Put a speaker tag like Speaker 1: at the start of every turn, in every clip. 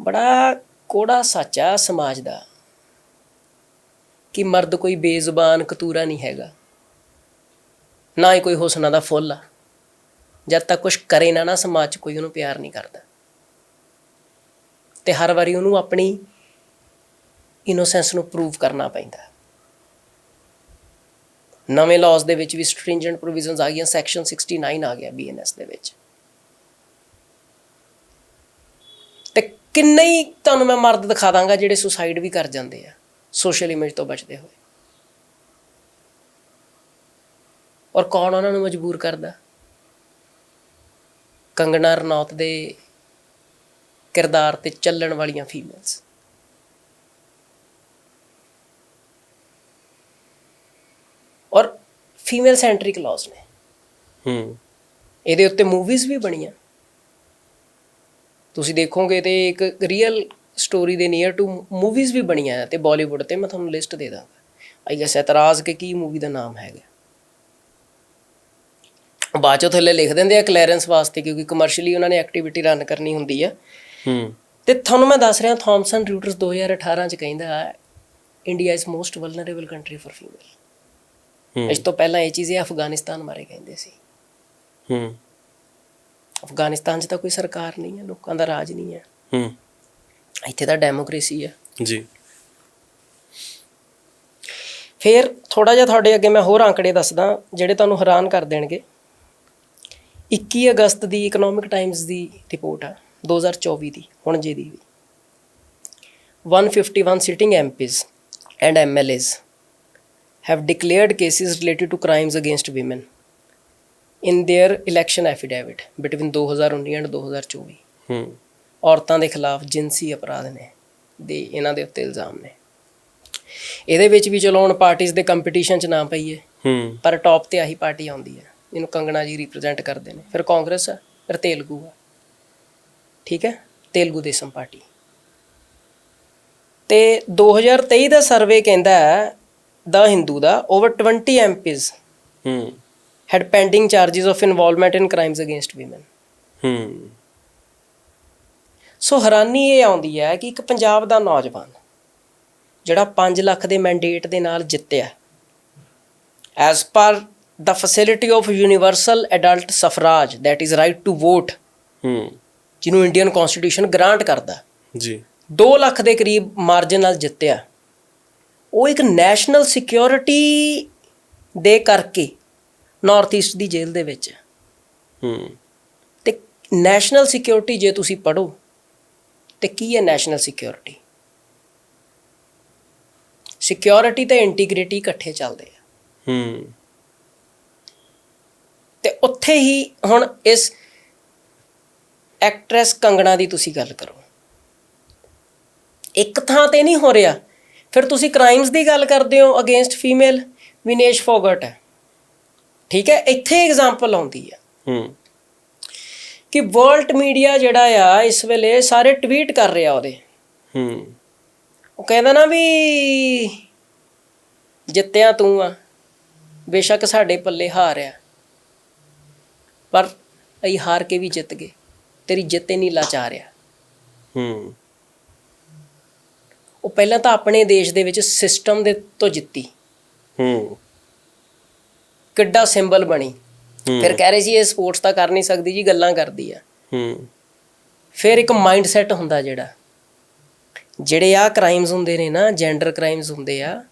Speaker 1: ਬੜਾ ਕੋੜਾ ਸੱਚਾ ਸਮਾਜ ਦਾ ਕਿ ਮਰਦ ਕੋਈ ਬੇਜ਼ੁਬਾਨ ਕਤੂਰਾ ਨਹੀਂ ਹੈਗਾ। ਨਾ ਹੀ ਕੋਈ ਹੁਸਨਾ ਦਾ ਫੁੱਲ ਆ। ਜਦ ਤੱਕ ਕੁਝ ਕਰੇ ਨਾ ਨਾ ਸਮਾਜ 'ਚ ਕੋਈ ਉਹਨੂੰ ਪਿਆਰ ਨਹੀਂ ਕਰਦਾ। ਤੇ ਹਰ ਵਾਰੀ ਉਹਨੂੰ ਆਪਣੀ ਇਨੋਸੈਂਸ ਨੂੰ ਪ੍ਰੂਵ ਕਰਨਾ ਪੈਂਦਾ। ਨਵੇਂ ਲਾਜ਼ ਦੇ ਵਿੱਚ ਵੀ ਸਟ੍ਰਿੰਜੈਂਟ ਪ੍ਰੋਵੀਜ਼ਨਸ ਆ ਗਈਆਂ। ਸੈਕਸ਼ਨ 69 ਆ ਗਿਆ ਬੀਐਨਐਸ ਦੇ ਵਿੱਚ ਤੇ ਕਿੰਨੇ ਹੀ ਤੁਹਾਨੂੰ ਮੈਂ ਮਰਦ ਦਿਖਾ ਦਾਂਗਾ ਜਿਹੜੇ ਸੁਸਾਈਡ ਵੀ ਕਰ ਜਾਂਦੇ ਆ ਸੋਸ਼ਲ ਇਮੇਜ ਤੋਂ ਬਚਦੇ ਹੋਏ। ਔਰ ਕੌਣ ਉਹਨਾਂ ਨੂੰ ਮਜਬੂਰ ਕਰਦਾ? ਕੰਗਨਾ ਰਣੌਤ ਦੇ ਕਿਰਦਾਰ ਤੇ ਚੱਲਣ ਵਾਲੀਆਂ ਫੀਮੇਲਸ ਔਰ ਫੀਮੇਲ ਸੈਂਟਰਿਕ ਲਾਜ਼ ਨੇ।
Speaker 2: ਹੂੰ।
Speaker 1: ਇਹਦੇ ਉੱਤੇ ਮੂਵੀਜ਼ ਵੀ ਬਣੀਆਂ। ਤੁਸੀਂ ਦੇਖੋਗੇ ਤੇ ਇੱਕ ਰੀਅਲ ਸਟੋਰੀ ਦੇ ਨੀਅਰ ਟੂ ਮੂਵੀਜ਼ ਵੀ ਬਣੀਆਂ ਤੇ ਬਾਲੀਵੁੱਡ ਤੇ ਮੈਂ ਤੁਹਾਨੂੰ ਲਿਸਟ ਦੇ ਦਾਂਗਾ। ਆਈ ਗੈਸ ਇਤਰਾਜ਼ ਕੇ ਕੀ ਮੂਵੀ ਦਾ ਨਾਮ ਹੈਗਾ। ਬਾਅਦ ਚੋਂ ਥੱਲੇ ਲਿਖ ਦਿੰਦੇ ਆ ਕਲੀਅਰੈਂਸ ਵਾਸਤੇ ਕਿਉਂਕਿ ਕਮਰਸ਼ੀਅਲੀ ਉਹਨਾਂ ਨੇ ਐਕਟੀਵਿਟੀ ਰਨ ਕਰਨੀ ਹੁੰਦੀ ਆ।
Speaker 2: ਹੂੰ।
Speaker 1: ਤੇ ਤੁਹਾਨੂੰ ਮੈਂ ਦੱਸ ਰਿਹਾ ਥਾਮਸਨ ਰਿਊਟਰਸ 2018 ਚ ਕਹਿੰਦਾ India is most vulnerable country for female
Speaker 2: ਹੂੰ।
Speaker 1: ਇਸ ਤੋਂ ਪਹਿਲਾਂ ਇਹ ਚੀਜ਼ ਇਹ ਅਫਗਾਨਿਸਤਾਨ ਬਾਰੇ ਕਹਿੰਦੇ ਸੀ।
Speaker 2: ਹੂੰ।
Speaker 1: ਅਫਗਾਨਿਸਤਾਨ 'ਚ ਤਾਂ ਕੋਈ ਸਰਕਾਰ ਨਹੀਂ ਹੈ ਲੋਕਾਂ ਦਾ ਰਾਜ ਨਹੀਂ ਹੈ।
Speaker 2: ਹੂੰ।
Speaker 1: ਇੱਥੇ ਤਾਂ ਡੈਮੋਕ੍ਰੇਸੀ ਹੈ।
Speaker 2: ਜੀ।
Speaker 1: ਫਿਰ ਥੋੜਾ ਜਿਹਾ ਤੁਹਾਡੇ ਅੱਗੇ ਮੈਂ ਹੋਰ ਆંકੜੇ ਦੱਸਦਾ ਜਿਹੜੇ ਤੁਹਾਨੂੰ ਹੈਰਾਨ ਕਰ ਦੇਣਗੇ। 21 ਅਗਸਤ ਦੀ ਇਕਨੋਮਿਕ ਟਾਈਮਜ਼ ਦੀ ਰਿਪੋਰਟ ਆ 2024 ਦੀ ਹੁਣ ਜੇ ਦੀ ਵੀ। 151 sitting MPs and MLAs have declared cases related to crimes against women in their election affidavit between 2019 and 2024
Speaker 2: ਹੂੰ।
Speaker 1: ਔਰਤਾਂ ਦੇ ਖਿਲਾਫ ਜਿੰਸੀ ਅਪਰਾਧ ਨੇ ਦੇ ਇਹਨਾਂ ਦੇ ਉੱਤੇ ਇਲਜ਼ਾਮ ਨੇ। ਇਹਦੇ ਵਿੱਚ ਵੀ ਚਲੋ ਹੁਣ ਪਾਰਟੀਆਂ ਦੇ ਕੰਪੀਟੀਸ਼ਨ 'ਚ ਨਾ ਪਈਏ
Speaker 2: ਹੂੰ।
Speaker 1: ਪਰ ਟੌਪ ਤੇ ਆਹੀ ਪਾਰਟੀ ਆਉਂਦੀ ਹੈ ਇਹਨੂੰ ਕੰਗਣਾ ਜੀ ਰਿਪਰੈਜ਼ੈਂਟ ਕਰਦੇ ਨੇ। ਫਿਰ ਕਾਂਗਰਸ ਹੈ ਫਿਰ ਤੇਲਗੂ ਹੈ ਠੀਕ ਹੈ? ਤੇਲਗੂ ਦੇਸਮ ਪਾਰਟੀ। ਤੇ 2023 ਦਾ ਸਰਵੇ ਕਹਿੰਦਾ ਹੈ ਦਾ ਹਿੰਦੂ ਦਾ ਓਵਰ 20 ਐਮਪੀਜ਼
Speaker 2: ਹੂੰ।
Speaker 1: Had pending charges of involvement in crimes against women
Speaker 2: ਹੂੰ
Speaker 1: ਸੋ ਹੈਰਾਨੀ ਇਹ ਆਉਂਦੀ ਹੈ ਕਿ ਇੱਕ ਪੰਜਾਬ ਦਾ ਨੌਜਵਾਨ ਜਿਹੜਾ 5 ਲੱਖ ਦੇ ਮੈਂਡੇਟ ਦੇ ਨਾਲ ਜਿੱਤਿਆ as per the facility of universal adult suffrage that is right to vote
Speaker 2: ਹੂੰ
Speaker 1: ਜਿਹਨੂੰ ਇੰਡੀਅਨ ਕਨਸਟੀਟਿਊਸ਼ਨ ਗ੍ਰਾਂਟ ਕਰਦਾ
Speaker 2: ਜੀ
Speaker 1: 2 ਲੱਖ ਦੇ ਕਰੀਬ ਮਾਰਜਨ ਨਾਲ ਜਿੱਤਿਆ ਉਹ ਇੱਕ ਨੈਸ਼ਨਲ ਸਿਕਿਉਰਿਟੀ ਦੇ ਕਰਕੇ ਨਾਰਥ ਈਸਟ ਦੀ ਜੇਲ੍ਹ ਦੇ ਵਿੱਚ। ਹੈ। ਤੇ ਨੈਸ਼ਨਲ ਸਿਕਿਉਰਿਟੀ ਜੇ ਤੁਸੀਂ ਪੜੋ ਤੇ ਕੀ ਹੈ ਨੈਸ਼ਨਲ ਸਿਕਿਉਰਿਟੀ ਸਿਕਿਉਰਿਟੀ ਤੇ ਇੰਟੀਗ੍ਰਿਟੀ ਇਕੱਠੇ ਚੱਲਦੇ ਆ।
Speaker 2: ਹੂੰ।
Speaker 1: ਤੇ ਉੱਥੇ ਹੀ ਹੁਣ ਇਸ ਐਕਟ੍ਰੈਸ ਕੰਗਣਾ ਦੀ ਤੁਸੀਂ ਗੱਲ ਕਰੋ। ਇੱਕ ਥਾਂ ਤੇ ਨਹੀਂ ਹੋ ਰਿਹਾ। ਫਿਰ ਤੁਸੀਂ ਕ੍ਰਾਈਮਸ ਦੀ ਗੱਲ ਕਰਦੇ ਹੋ ਅਗੇਂਸਟ ਫੀਮੇਲ ਵਿਨੇਸ਼ ਫੋਗਟ ਹੈ। ਠੀਕ ਹੈ? ਇੱਥੇ ਐਗਜ਼ਾਮਪਲ ਆਉਂਦੀ ਹੈ।
Speaker 2: ਹੂੰ।
Speaker 1: ਕਿ ਵਰਲਡ ਮੀਡੀਆ ਜਿਹੜਾ ਆ ਇਸ ਵੇਲੇ ਸਾਰੇ ਟਵੀਟ ਕਰ ਰਿਹਾ ਉਹਦੇ।
Speaker 2: ਹੂੰ।
Speaker 1: ਉਹ ਕਹਿੰਦਾ ਨਾ ਵੀ ਜਿੱਤਿਆ ਤੂੰ ਆ ਬੇਸ਼ੱਕ ਸਾਡੇ ਪੱਲੇ ਹਾਰ ਆ। ਪਰ ਅਸੀਂ ਹਾਰ ਕੇ ਵੀ ਜਿੱਤ ਗਏ। ਤੇਰੀ ਜਿੱਤ ਹੀ ਨਹੀਂ ਲਾਚਾਰਿਆ
Speaker 2: ਹੂੰ।
Speaker 1: ਉਹ ਪਹਿਲਾਂ ਤਾਂ ਆਪਣੇ ਦੇਸ਼ ਦੇ ਵਿੱਚ ਸਿਸਟਮ ਦੇ ਤੋਂ ਜਿੱਤੀ।
Speaker 2: ਹੂੰ।
Speaker 1: ਕਿੱਡਾ ਸਿੰਬਲ ਬਣੀ। ਫਿਰ ਕਹਿ ਰਹੇ ਸੀ ਇਹ ਸਪੋਰਟਸ ਤਾਂ ਕਰ ਨਹੀਂ ਸਕਦੀ ਜੀ ਗੱਲਾਂ ਕਰਦੀ ਆ।
Speaker 2: ਹੂੰ।
Speaker 1: ਫਿਰ ਇੱਕ ਮਾਈਂਡ ਸੈਟ ਹੁੰਦਾ ਜਿਹੜਾ। ਜਿਹੜੇ ਆ ਕ੍ਰਾਈਮਸ ਹੁੰਦੇ ਨੇ ਨਾ ਜੈਂਡਰ ਕ੍ਰਾਈਮਸ ਹੁੰਦੇ ਆ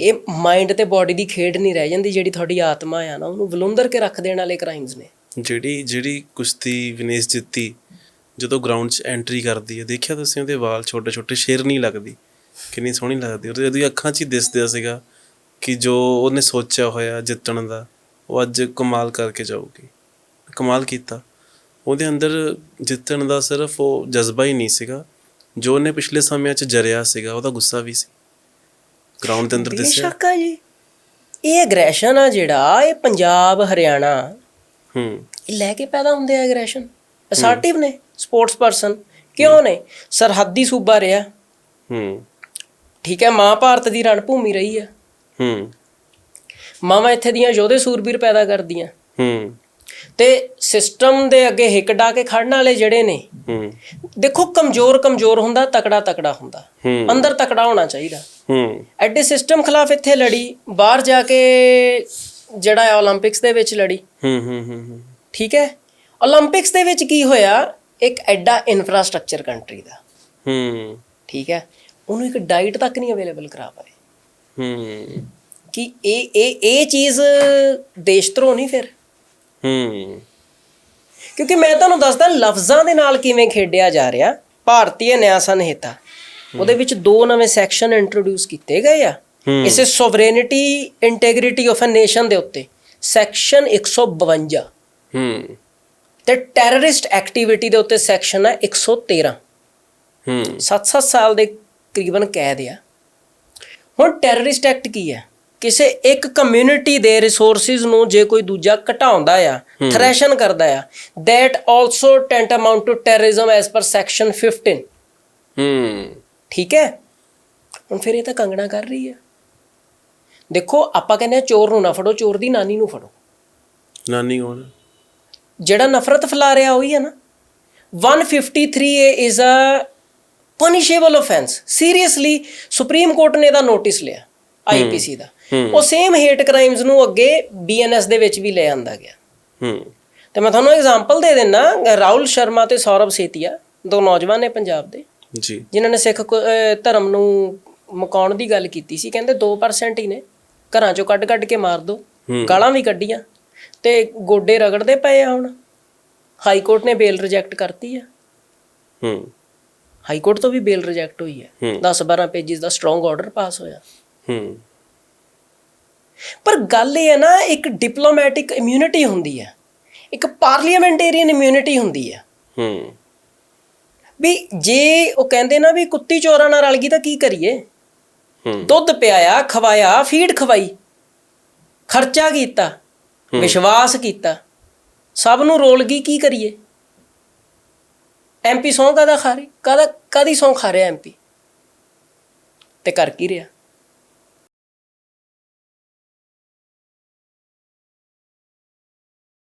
Speaker 1: ਇਹ ਮਾਈਂਡ ਤੇ ਬਾਡੀ ਦੀ ਖੇਡ ਨਹੀਂ ਰਹਿ ਜਾਂਦੀ ਜਿਹੜੀ ਤੁਹਾਡੀ ਆਤਮਾ ਆ ਨਾ ਉਹਨੂੰ ਵਲੁੰਦਰ ਕੇ ਰੱਖ ਦੇਣ ਵਾਲੇ ਕ੍ਰਾਈਮਸ ਨੇ।
Speaker 2: ਜਿਹੜੀ ਜਿਹੜੀ ਕੁਸ਼ਤੀ ਵਿਨੇਸ਼ ਜਿੱਤੀ ਜਦੋਂ ਗਰਾਊਂਡ 'ਚ ਐਂਟਰੀ ਕਰਦੀ ਹੈ ਦੇਖਿਆ ਤੁਸੀਂ ਉਹਦੇ ਵਾਲ ਛੋਟੇ ਛੋਟੇ ਸ਼ੇਰ ਨਹੀਂ ਲੱਗਦੀ। ਕਿੰਨੀ ਸੋਹਣੀ ਲੱਗਦੀ। ਉਹਦੇ ਅੱਖਾਂ 'ਚ ਹੀ ਦਿਸਦਾ ਸੀਗਾ। ਕਿ ਜੋ ਉਹਨੇ ਸੋਚਿਆ ਹੋਇਆ ਜਿੱਤਣ ਦਾ ਉਹ ਅੱਜ ਕਮਾਲ ਕਰਕੇ ਜਾਊਗੀ। ਕਮਾਲ ਕੀਤਾ। ਉਹਦੇ ਅੰਦਰ ਜਿੱਤਣ ਦਾ ਸਿਰਫ ਉਹ ਜਜ਼ਬਾ ਹੀ ਨਹੀਂ ਸੀਗਾ। ਜੋ ਉਹਨੇ ਪਿਛਲੇ ਸਮਿਆਂ 'ਚ ਜਰਿਆ ਸੀਗਾ ਉਹਦਾ ਗੁੱਸਾ ਵੀ ਸੀ। ਗਰਾਊਂਡ ਦੇ ਅੰਦਰ ਦਿਸਿਆ।
Speaker 1: ਬੇਸ਼ੱਕ ਆ ਜੀ। ਇਹ ਐਗਰੈਸ਼ਨ ਆ ਜਿਹੜਾ ਇਹ ਪੰਜਾਬ ਹਰਿਆਣਾ।
Speaker 2: ਹੂੰ।
Speaker 1: ਇਹ ਲੈ ਕੇ ਪੈਦਾ ਹੁੰਦੇ ਆ ਐਗਰੈਸ਼ਨ ਅਸਰਟਿਵ ਨੇ ਸਪੋਰਟਸ ਪਰਸਨ ਕਿਉਂ ਨੇ? ਸਰਹੱਦੀ ਸੂਬਾ ਰਿਹਾ।
Speaker 2: ਹੂੰ।
Speaker 1: ਠੀਕ ਹੈ ਮਾਂ ਭਾਰਤ ਦੀ ਰਣ ਭੂਮੀ ਰਹੀ ਆ।
Speaker 2: ਹੂੰ।
Speaker 1: ਮਾਵਾਂ ਇੱਥੇ ਦੀਆਂ ਯੋਧੇ ਸੂਰਬੀਰ ਪੈਦਾ ਕਰਦੀਆਂ।
Speaker 2: ਹੂੰ।
Speaker 1: ਤੇ ਸਿਸਟਮ ਦੇ ਅੱਗੇ ਹਿੱਕ ਹਿੱਕਡਾ ਕੇ ਖੜਨ ਵਾਲੇ ਜਿਹੜੇ ਨੇ
Speaker 2: ਹੂੰ।
Speaker 1: ਦੇਖੋ ਕਮਜ਼ੋਰ ਕਮਜ਼ੋਰ ਹੁੰਦਾ ਤਕੜਾ ਤਕੜਾ ਹੁੰਦਾ। ਅੰਦਰ ਤਕੜਾ ਹੋਣਾ ਚਾਹੀਦਾ।
Speaker 2: ਹੂੰ।
Speaker 1: ਐਡੇ ਸਿਸਟਮ ਖਿਲਾਫ ਇੱਥੇ ਲੜੀ ਬਾਹਰ ਜਾ ਕੇ ਜਿਹੜਾ ਹੈ 올림픽ਸ ਦੇ ਵਿੱਚ ਲੜੀ।
Speaker 2: ਹੂੰ ਹੂੰ ਹੂੰ
Speaker 1: ਠੀਕ ਹੈ? 올림픽ਸ ਦੇ ਵਿੱਚ ਕੀ ਹੋਇਆ? ਇੱਕ ਐਡਾ ਇਨਫਰਾਸਟ੍ਰਕਚਰ ਕੰਟਰੀ ਦਾ।
Speaker 2: ਹੂੰ।
Speaker 1: ਠੀਕ ਹੈ? ਉਹਨੂੰ ਇੱਕ ਡਾਈਟ ਤੱਕ ਨਹੀਂ ਅਵੇਲੇਬਲ ਕਰਾ ਪਾਏ।
Speaker 2: ਹੂੰ।
Speaker 1: ਕਿ ਇਹ ਇਹ ਇਹ ਚੀਜ਼ ਦੇਸ਼ ਧਰੋ ਨਹੀਂ ਫਿਰ?
Speaker 2: ਹੂੰ।
Speaker 1: ਕਿਉਂਕਿ ਮੈਂ ਤੁਹਾਨੂੰ ਦੱਸਦਾ ਲਫ਼ਜ਼ਾਂ ਦੇ ਨਾਲ ਕਿਵੇਂ ਖੇਡਿਆ ਜਾ ਰਿਹਾ ਭਾਰਤੀ ਨਿਆਂ ਸੰਹਿਤਾ। ਉਹਦੇ ਵਿੱਚ ਦੋ ਨਵੇਂ ਸੈਕਸ਼ਨ ਇੰਟਰੋਡਿਊਸ ਕੀਤੇ ਗਏ ਆ। ਇਸੇ sovereignty integrity of a nation ਦੇ ਉੱਤੇ। ਸੈਕਸ਼ਨ 152
Speaker 2: ਹੂੰ।
Speaker 1: ਤੇ ਟੈਰਰਿਸਟ ਐਕਟੀਵਿਟੀ ਦੇ ਉੱਤੇ ਸੈਕਸ਼ਨ ਹੈ 113
Speaker 2: ਹੂੰ।
Speaker 1: 7-7 ਸਾਲ ਦੇ ਕਰੀਬਨ ਕੈਦ ਆ। ਹੁਣ ਟੈਰਰਿਸਟ ਐਕਟ ਕੀ ਹੈ? ਕਿਸੇ ਇੱਕ ਕਮਿਊਨਿਟੀ ਦੇ ਰਿਸੋਰਸਿਸ ਨੂੰ ਜੇ ਕੋਈ ਦੂਜਾ ਘਟਾਉਂਦਾ ਆ ਥ੍ਰੈਸ਼ਨ ਕਰਦਾ ਆ that also tantamount to terrorism as per section 15
Speaker 2: ਹੂੰ।
Speaker 1: ਠੀਕ ਹੈ? ਹੁਣ ਫਿਰ ਇਹ ਤਾਂ ਕੰਗਣਾ ਕਰ ਰਹੀ ਹੈ। ਦੇਖੋ ਆਪਾਂ ਕਹਿੰਦੇ ਆ ਚੋਰ ਨੂੰ ਨਾ ਫੜੋ ਚੋਰ ਦੀ ਨਾਨੀ ਨੂੰ ਫੜੋ।
Speaker 2: ਨਾਨੀ ਕੌਣ
Speaker 1: ਜਿਹੜਾ ਨਫ਼ਰਤ ਫੈਲਾ ਰਿਹਾ ਉਹੀ ਹੈ ਨਾ। 153A is a punishable offense. Seriously Supreme Court ਨੇ ਇਹਦਾ ਨੋਟਿਸ ਲਿਆ ਆਈਪੀਸੀ ਦਾ। ਉਹ ਸੇਮ ਹੇਟ ਕ੍ਰਾਈਮਸ ਨੂੰ ਅੱਗੇ ਬੀਐਨਐਸ ਦੇ ਵਿੱਚ ਵੀ ਲੈ ਆਂਦਾ ਗਿਆ।
Speaker 2: ਹੂੰ।
Speaker 1: ਤੇ ਮੈਂ ਤੁਹਾਨੂੰ ਐਗਜ਼ਾਮਪਲ ਦੇ ਦਿੰਨਾ ਰਾਹੁਲ ਸ਼ਰਮਾ ਤੇ ਸੌਰਵ ਸੇਤੀਆ ਦੋ ਨੌਜਵਾਨ ਨੇ ਪੰਜਾਬ ਦੇ।
Speaker 2: ਜੀ।
Speaker 1: ਜਿਨ੍ਹਾਂ ਨੇ ਸਿੱਖ ਧਰਮ ਨੂੰ ਮਕਾਉਣ ਦੀ ਗੱਲ ਕੀਤੀ ਸੀ ਕਹਿੰਦੇ 2% ਹੀ ਨੇ। ਘਰਾਂ ਚੋਂ ਕੱਢ ਕੱਢ ਕੇ ਮਾਰ ਦੋ। ਗਾਲਾਂ ਵੀ ਕੱਢੀਆਂ। ਤੇ ਗੋਡੇ ਰਗੜਦੇ ਪਏ ਆ ਹੁਣ। ਹਾਈ ਕੋਰਟ ਨੇ ਬੇਲ ਰਿਜੈਕਟ ਕਰਤੀ ਆ।
Speaker 2: ਹੂੰ।
Speaker 1: ਹਾਈ ਕੋਰਟ ਤੋਂ ਵੀ ਬੇਲ ਰਿਜੈਕਟ ਹੋਈ ਹੈ।
Speaker 2: ਹੂੰ।
Speaker 1: 10 12 ਪੇजेस ਦਾ ਸਟਰੋਂਗ ਆਰਡਰ ਪਾਸ ਹੋਇਆ।
Speaker 2: ਹੂੰ।
Speaker 1: ਪਰ ਗੱਲ ਇਹ ਹੈ ਨਾ ਇੱਕ ਡਿਪਲੋਮੈਟਿਕ ਇਮਿਊਨਿਟੀ ਹੁੰਦੀ ਹੈ। ਇੱਕ ਪਾਰਲੀਮੈਂਟੇਰੀਅਨ ਇਮਿਊਨਿਟੀ ਹੁੰਦੀ ਹੈ।
Speaker 2: ਹੂੰ।
Speaker 1: ਵੀ ਜੇ ਉਹ ਕਹਿੰਦੇ ਨਾ ਵੀ ਕੁੱਤੀ ਚੋਰਾਂ ਨਾਲ ਰਲ ਗਈ ਤਾਂ ਕੀ ਕਰੀਏ?
Speaker 2: ਹੂੰ।
Speaker 1: ਦੁੱਧ ਪਿਆਇਆ ਖਵਾਇਆ ਫੀਡ ਖਵਾਈ। ਖਰਚਾ ਕੀਤਾ ਵਿਸ਼ਵਾਸ ਕੀਤਾ। ਸਭ ਨੂੰ ਰੋਲ ਗਈ ਕੀ ਕਰੀਏ? ਐਮਪੀ ਸੌਂ ਕਾਦਾ ਖਾ ਰਹੀ? ਕਾਦਾ ਕਾਦੀ ਸੌਂ ਖਾ ਰਿਹਾ ਐਮਪੀ ਤੇ ਕਰ ਕੀ ਰਿਹਾ?